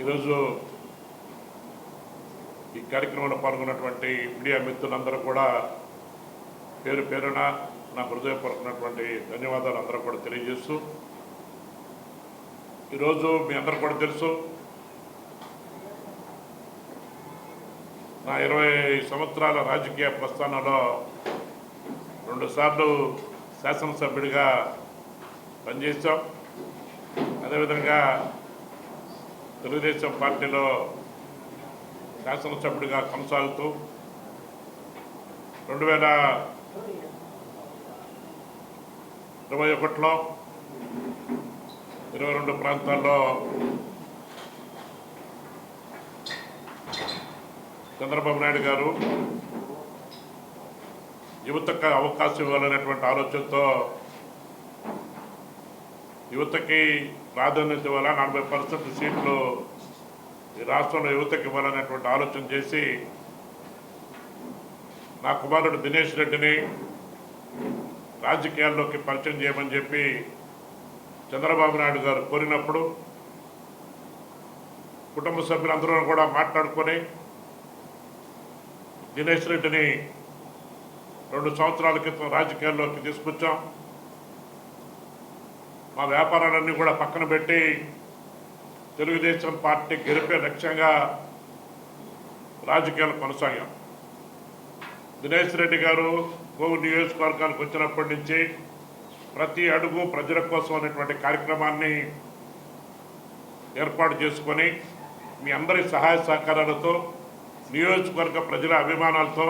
ఈరోజు ఈ కార్యక్రమంలో పాల్గొన్నటువంటి మీడియా మిత్రులందరూ కూడా పేరు పేరున నా హృదయపూర్వకమైనటువంటి ధన్యవాదాలు అందరూ కూడా తెలియజేస్తూ ఈరోజు మీ అందరూ కూడా తెలుసు నా ఇరవై సంవత్సరాల రాజకీయ ప్రస్థానంలో రెండుసార్లు శాసనసభ్యుడిగా పనిచేశాం. అదేవిధంగా తెలుగుదేశం పార్టీలో శాసనసభ్యుడిగా కొనసాగుతూ రెండు వేల ఇరవై ఒకటిలో ఇరవై రెండు ప్రాంతాల్లో చంద్రబాబు నాయుడు గారు యువతకు అవకాశం ఇవ్వాలనేటువంటి ఆలోచనతో యువతకి ప్రాధాన్యత ఇవ్వాలా? నలభై పర్సెంట్ సీట్లు ఈ రాష్ట్రంలో యువతకి ఇవ్వాలనేటువంటి ఆలోచన చేసి నా కుమారుడు దినేష్ రెడ్డిని రాజకీయాల్లోకి పరిచయం చేయమని చెప్పి చంద్రబాబు నాయుడు గారు కోరినప్పుడు కుటుంబ సభ్యులందరూ కూడా మాట్లాడుకొని దినేష్ రెడ్డిని రెండు సంవత్సరాల క్రితం రాజకీయాల్లోకి తీసుకొచ్చాం. మా వ్యాపారాలన్నీ కూడా పక్కన పెట్టి తెలుగుదేశం పార్టీ గెలిపే లక్ష్యంగా రాజకీయాలు కొనసాగాం. దినేష్ రెడ్డి గారు కోవిడ్ నియోజకవర్గానికి వచ్చినప్పటి నుంచి ప్రతి అడుగు ప్రజల కోసం అనేటువంటి కార్యక్రమాన్ని ఏర్పాటు చేసుకొని మీ అందరి సహాయ సహకారాలతో నియోజకవర్గ ప్రజల అభిమానాలతో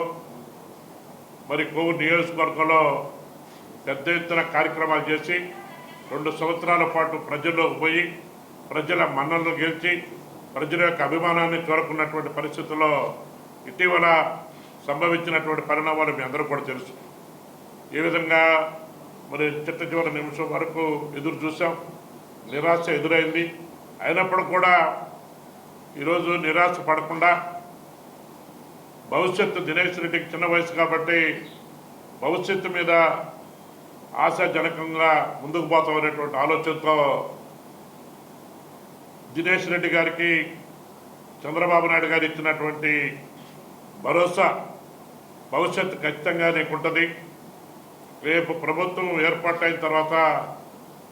మరి కోవిడ్ నియోజకవర్గంలో పెద్ద ఎత్తున కార్యక్రమాలు చేసి రెండు సంవత్సరాల పాటు ప్రజల్లోకి పోయి ప్రజల మన్నలను గెలిచి ప్రజల యొక్క అభిమానాన్ని కోరుకున్నటువంటి పరిస్థితుల్లో ఇటీవల సంభవించినటువంటి పరిణామాలు మీ అందరూ కూడా తెలుసు. ఏ విధంగా మరి చిట్ట చివరి నిమిషం వరకు ఎదురు చూసాం నిరాశ ఎదురైంది. అయినప్పుడు కూడా ఈరోజు నిరాశ పడకుండా భవిష్యత్తు దినేష్ రెడ్డికి చిన్న వయసు కాబట్టి భవిష్యత్తు మీద ఆశాజనకంగా ముందుకు పోతామనేటువంటి ఆలోచనతో దినేష్ రెడ్డి గారికి చంద్రబాబు నాయుడు గారు ఇచ్చినటువంటి భరోసా భవిష్యత్తు ఖచ్చితంగా నీకుంటుంది. రేపు ప్రభుత్వం ఏర్పాటైన తర్వాత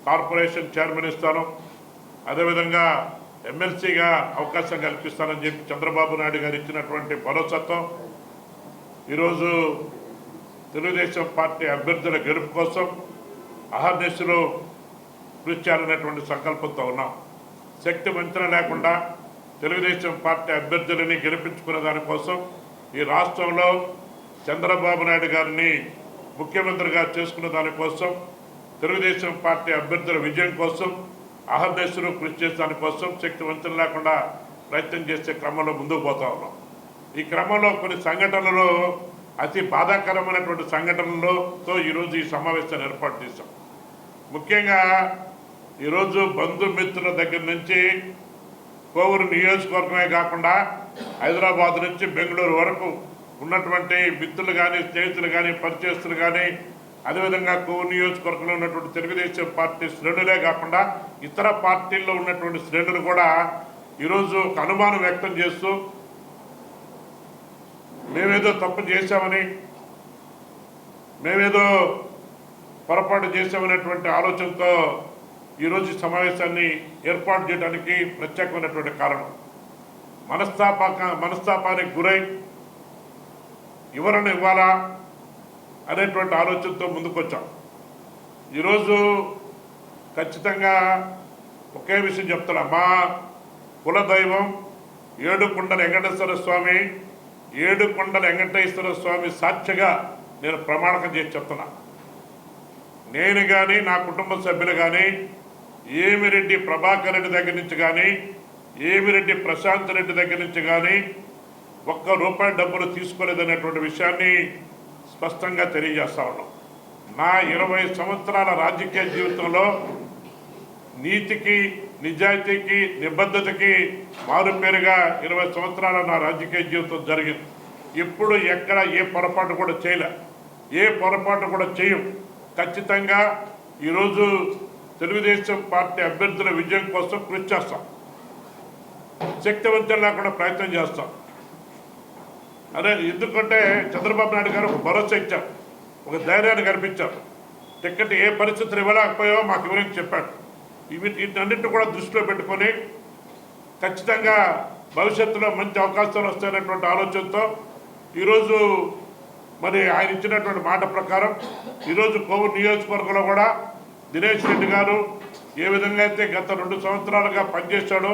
కార్పొరేషన్ చైర్మన్ ఇస్తాను. అదేవిధంగా ఎమ్మెల్సీగా అవకాశం కల్పిస్తానని చెప్పి చంద్రబాబు నాయుడు గారు ఇచ్చినటువంటి భరోసాతో ఈరోజు తెలుగుదేశం పార్టీ అభ్యర్థుల గెలుపు కోసం అహర్నిశలు కృషి చేయాలనేటువంటి సంకల్పంతో ఉన్నాం. శక్తి వంచన లేకుండా తెలుగుదేశం పార్టీ అభ్యర్థులని గెలిపించుకునే దానికోసం ఈ రాష్ట్రంలో చంద్రబాబు నాయుడు గారిని ముఖ్యమంత్రిగా చేసుకునే దానికోసం తెలుగుదేశం పార్టీ అభ్యర్థుల విజయం కోసం అహర్నిశలు కృషి చేసే దానికోసం శక్తి వంచన లేకుండా ప్రయత్నం చేసే క్రమంలో ముందుకు పోతా ఉన్నాం. ఈ క్రమంలో కొన్ని సంఘటనలు అతి బాధాకరమైనటువంటి సంఘటనలతో ఈరోజు ఈ సమావేశాన్ని ఏర్పాటు చేశాం. ముఖ్యంగా ఈరోజు బంధుమిత్రుల దగ్గర నుంచి కోవూరు నియోజకవర్గమే కాకుండా హైదరాబాద్ నుంచి బెంగళూరు వరకు ఉన్నటువంటి మిత్రులు కానీ స్నేహితులు కానీ పరిచయస్తులు కానీ అదేవిధంగా కోవూరు నియోజకవర్గంలో ఉన్నటువంటి తెలుగుదేశం పార్టీ శ్రేణులే కాకుండా ఇతర పార్టీల్లో ఉన్నటువంటి శ్రేణులు కూడా ఈరోజు ఒక అనుమానం వ్యక్తం చేస్తూ మేమేదో తప్పు చేశామని మేమేదో పొరపాటు చేశామనేటువంటి ఆలోచనతో ఈరోజు సమావేశాన్ని ఏర్పాటు చేయడానికి ప్రత్యేకమైనటువంటి కారణం. మనస్తాపక మనస్తాపానికి గురై వివరణ ఇవ్వాలా అనేటువంటి ఆలోచనతో ముందుకొచ్చాం. ఈరోజు ఖచ్చితంగా ఒకే విషయం చెప్తున్నా. మా కులదైవం ఏడుకొండల వెంకటేశ్వర స్వామి ఏడుకొండల వెంకటేశ్వర స్వామి సాక్షిగా నేను ప్రమాణకం చేసి చెప్తున్నా. నేను కానీ నా కుటుంబ సభ్యులు కానీ ఏమిరెడ్డి ప్రభాకర్ రెడ్డి దగ్గర నుంచి కానీ ఏమిరెడ్డి ప్రశాంత్ రెడ్డి దగ్గర నుంచి కానీ ఒక్క రూపాయి డబ్బులు తీసుకోలేదనేటువంటి విషయాన్ని స్పష్టంగా తెలియజేస్తా ఉన్నాం. నా ఇరవై సంవత్సరాల రాజకీయ జీవితంలో నీతికి నిజాయితీకి నిబద్ధతకి మారుపేరుగా ఇరవై సంవత్సరాల నా రాజకీయ జీవితం జరిగింది. ఎప్పుడు ఎక్కడ ఏ పొరపాటు కూడా చేయలే. ఏ పొరపాటు కూడా చేయం ఖచ్చితంగా ఈరోజు తెలుగుదేశం పార్టీ అభ్యర్థుల విజయం కోసం కృషి చేస్తాం. శక్తివంతంగా కూడా ప్రయత్నం చేస్తాం. అదే ఎందుకంటే చంద్రబాబు నాయుడు గారు ఒక భరోసా ఇచ్చారు. ఒక ధైర్యాన్ని కనిపించారు టికెట్ ఏ పరిస్థితులు ఇవ్వలేకపోయావో మాకు వివరించి చెప్పాడు ఇవి వీటన్నిటిని కూడా దృష్టిలో పెట్టుకొని ఖచ్చితంగా భవిష్యత్తులో మంచి అవకాశాలు వస్తాయనేటువంటి ఆలోచనతో ఈరోజు మరి ఆయన ఇచ్చినటువంటి మాట ప్రకారం ఈరోజు కోవూరు నియోజకవర్గంలో కూడా దినేష్ రెడ్డి గారు ఏ విధంగా అయితే గత రెండు సంవత్సరాలుగా పనిచేశాడో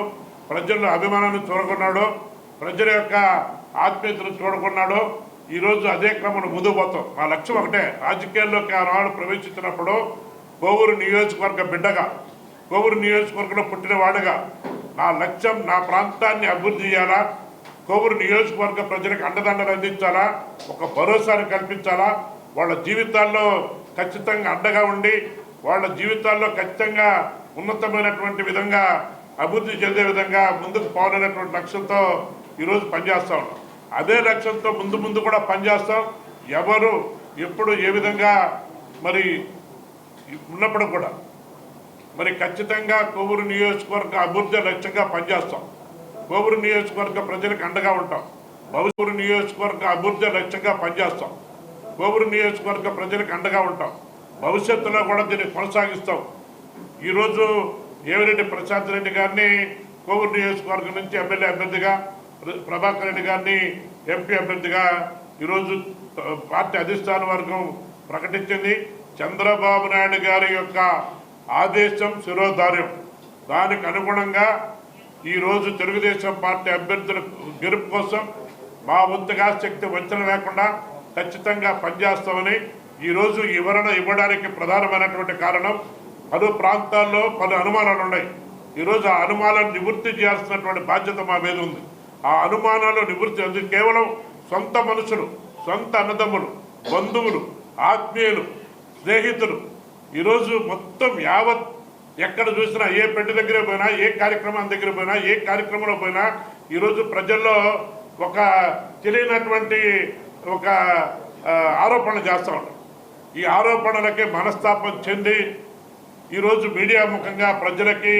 ప్రజల్లో అభిమానాన్ని చూడకున్నాడో ప్రజల యొక్క ఆత్మీయతను చూడకున్నాడో ఈరోజు అదే క్రమంలో ముందుకు పోతాం. మా లక్ష్యం ఒకటే రాజకీయాల్లోకి ఆనాడు ప్రవేశించినప్పుడు కోవూరు నియోజకవర్గ బిడ్డగా కోవూరు నియోజకవర్గంలో పుట్టినవాడుగా నా లక్ష్యం నా ప్రాంతాన్ని అభివృద్ధి చేయాలా? కోవూరు నియోజకవర్గ ప్రజలకు అండదండలు అందించాలా? ఒక భరోసాను కల్పించాలా? వాళ్ళ జీవితాల్లో ఖచ్చితంగా అండగా ఉండి వాళ్ళ జీవితాల్లో ఖచ్చితంగా ఉన్నతమైనటువంటి విధంగా అభివృద్ధి చెందే విధంగా ముందుకు పోవాలనేటువంటి లక్ష్యంతో ఈరోజు పనిచేస్తాం ఉన్నాం. అదే లక్ష్యంతో ముందు ముందు కూడా పనిచేస్తాం. ఎవరు ఎప్పుడు ఏ విధంగా మరి ఉన్నప్పుడు కూడా. మరి ఖచ్చితంగా కొవ్వూరు నియోజకవర్గ అభివృద్ధి లక్ష్యంగా పనిచేస్తాం. కోవూరు నియోజకవర్గ ప్రజలకు అండగా ఉంటాం. భవిష్యత్తు నియోజకవర్గ అభివృద్ధి లక్ష్యంగా పనిచేస్తాం. కోవూరు నియోజకవర్గ ప్రజలకు అండగా ఉంటాం. భవిష్యత్తులో కూడా దీన్ని కొనసాగిస్తాం. ఈరోజు ఏవిరెడ్డి ప్రశాంత్ రెడ్డి గారిని కోవూరు నియోజకవర్గం నుంచి ఎమ్మెల్యే అభ్యర్థిగా ప్రభాకర్ రెడ్డి గారిని ఎంపీ అభ్యర్థిగా ఈరోజు పార్టీ అధిష్టాన వర్గం ప్రకటించింది. చంద్రబాబు నాయుడు గారి యొక్క ఆదేశం శిరోధార్యం. దానికి అనుగుణంగా ఈరోజు తెలుగుదేశం పార్టీ అభ్యర్థుల గెలుపు కోసం మా వంతుగా శక్తి వంచన లేకుండా ఖచ్చితంగా పనిచేస్తామని ఈరోజు వివరణ ఇవ్వడానికి ప్రధానమైనటువంటి కారణం పలు ప్రాంతాల్లో పలు అనుమానాలు ఉన్నాయి. ఈరోజు ఆ అనుమానాలను నివృత్తి చేయాల్సినటువంటి బాధ్యత మా మీద ఉంది. ఆ అనుమానాలు నివృత్తి అది కేవలం సొంత మనుషులు సొంత అన్నదమ్ములు బంధువులు ఆత్మీయులు స్నేహితులు ఈరోజు మొత్తం యావత్ ఎక్కడ చూసినా ఏ పెట్టి దగ్గర పోయినా ఏ కార్యక్రమం దగ్గర పోయినా ఏ కార్యక్రమంలో పోయినా ఈరోజు ప్రజల్లో ఒక తెలియనటువంటి ఒక ఆరోపణ చేస్తూ ఉంటారు ఈ ఆరోపణలకి మనస్తాపం చెంది ఈరోజు మీడియా ముఖంగా ప్రజలకి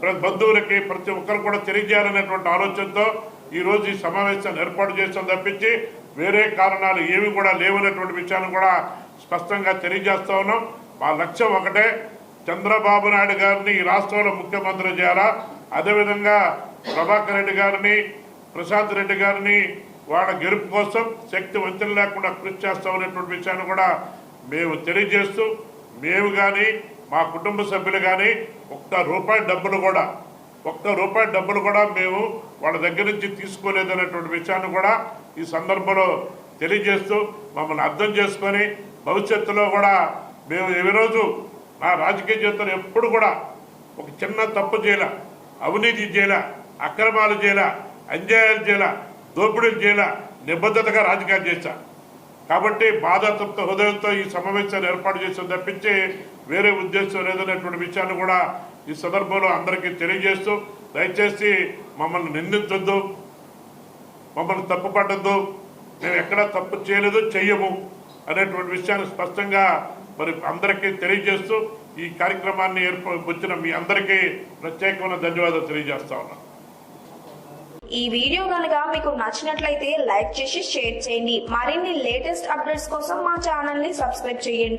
ప్ర- బంధువులకి ప్రతి ఒక్కరు కూడా తెలియజేయాలనేటువంటి ఆలోచనతో ఈరోజు ఈ సమావేశాన్ని ఏర్పాటు చేస్తాం తప్పించి వేరే కారణాలు ఏమి కూడా లేవనేటువంటి విషయాన్ని కూడా స్పష్టంగా తెలియజేస్తా ఉన్నాం. మా లక్ష్యం ఒకటే. చంద్రబాబు నాయుడు గారిని ఈ రాష్ట్రంలో ముఖ్యమంత్రి చేయాలా? అదేవిధంగా ప్రభాకర్ రెడ్డి గారిని ప్రశాంత్ రెడ్డి గారిని వాళ్ళ గెలుపు కోసం శక్తి వంచన లేకుండా కృషి చేస్తామనేటువంటి విషయాన్ని కూడా మేము తెలియజేస్తూ మేము కానీ మా కుటుంబ సభ్యులు కానీ ఒక్క రూపాయి డబ్బులు కూడా ఒక్క రూపాయి డబ్బులు కూడా మేము వాళ్ళ దగ్గర నుంచి తీసుకోలేదనేటువంటి విషయాన్ని కూడా ఈ సందర్భంలో తెలియజేస్తూ మమ్మల్ని అర్థం చేసుకొని భవిష్యత్తులో కూడా మేము ఈ రోజు నా రాజకీయ జీవితంలో ఎప్పుడు కూడా ఒక చిన్న తప్పు చేయలే అవినీతి చేయలే అక్రమాలు చేయలే అన్యాయాలు చేయలే దోపిడీలు చేయలే నిబద్ధతగా రాజకీయాలు చేశా కాబట్టి బాధాతత్వ హృదయంతో ఈ సమావేశాన్ని ఏర్పాటు చేసిన తప్పించి వేరే ఉద్దేశం లేదనేటువంటి విషయాన్ని కూడా ఈ సందర్భంలో అందరికీ తెలియజేస్తూ దయచేసి మమ్మల్ని నిందించొద్దు మమ్మల్ని తప్పు పట్టద్దు మేము ఎక్కడా తప్పు చేయలేదు చెయ్యము అనేటువంటి విషయాన్ని స్పష్టంగా మరి అందరికీ తెలియజేస్తూ ఈ కార్యక్రమాన్ని ఏర్ప వచ్చిన మీ అందరికీ ప్రత్యేకమైన ధన్యవాదాలు తెలియజేస్తా ఉన్నాను ఈ వీడియో కనుక మీకు నచ్చినట్లయితే లైక్ చేసి షేర్ చేయండి. మరిన్ని లేటెస్ట్ అప్డేట్స్ కోసం మా ఛానల్ని సబ్స్క్రైబ్ చేయండి.